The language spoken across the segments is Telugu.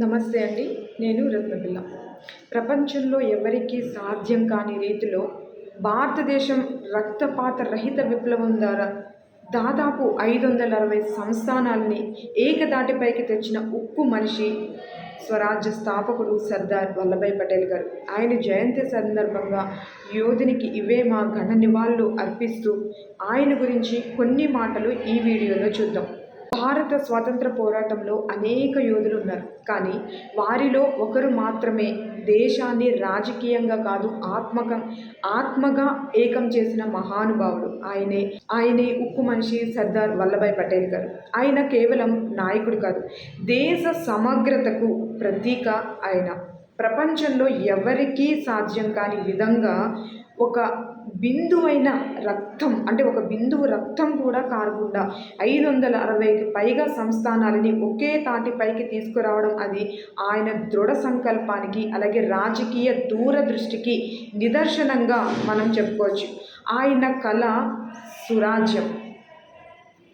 నమస్తే అండి నేను రత్నపిల్ల ప్రపంచంలో ఎవరికీ సాధ్యం కాని రీతిలో భారతదేశం రక్తపాత రహిత విప్లవం ద్వారా దాదాపు ఐదు వందల అరవై సంస్థానాల్ని ఏకదాటిపైకి తెచ్చిన ఉక్కు మనిషి స్వరాజ్య స్థాపకుడు సర్దార్ వల్లభాయ్ పటేల్ గారు. ఆయన జయంతి సందర్భంగా యోధునికి ఇవే మా ఘన నివాళులు అర్పిస్తూ ఆయన గురించి కొన్ని మాటలు ఈ వీడియోలో చూద్దాం. భారత స్వాతంత్ర పోరాటంలో అనేక యోధులు ఉన్నారు. కానీ వారిలో ఒకరు మాత్రమే దేశాన్ని రాజకీయంగా కాదు ఆత్మక ఆత్మగా ఏకం చేసిన మహానుభావుడు. ఆయనే ఆయనే ఉక్కు మనిషి సర్దార్ వల్లభాయ్ పటేల్ గారు. ఆయన కేవలం నాయకుడు కాదు దేశ సమగ్రతకు ప్రతీక ఆయన. ప్రపంచంలో ఎవరికీ సాధ్యం కాని విధంగా ఒక బిందువైన రక్తం అంటే ఒక బిందువు రక్తం కూడా కారకుండా ఐదు వందల అరవైకి పైగా సంస్థానాలని ఒకే తాటిపైకి తీసుకురావడం అది ఆయన దృఢ సంకల్పానికి అలాగే రాజకీయ దూరదృష్టికి నిదర్శనంగా మనం చెప్పుకోవచ్చు. ఆయన కళ సురాజ్యం.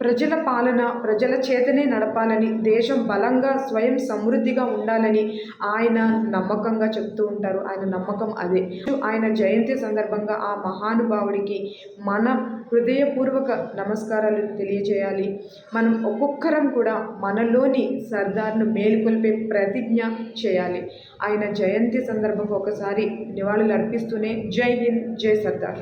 ప్రజల పాలన ప్రజల చేతనే నడపాలని దేశం బలంగా స్వయం సమృద్ధిగా ఉండాలని ఆయన నమ్మకంగా చెప్తూ ఉంటారు. ఆయన నమ్మకం అదే. ఆయన జయంతి సందర్భంగా ఆ మహానుభావుడికి మన హృదయపూర్వక నమస్కారాలు తెలియజేయాలి మనం ఒక్కొక్కరం కూడా మనలోని సర్దార్ను మేలుకొల్పే ప్రతిజ్ఞ చేయాలి. ఆయన జయంతి సందర్భంగా ఒకసారి నివాళులు అర్పిస్తూనే జై హింద్ జై సర్దార్.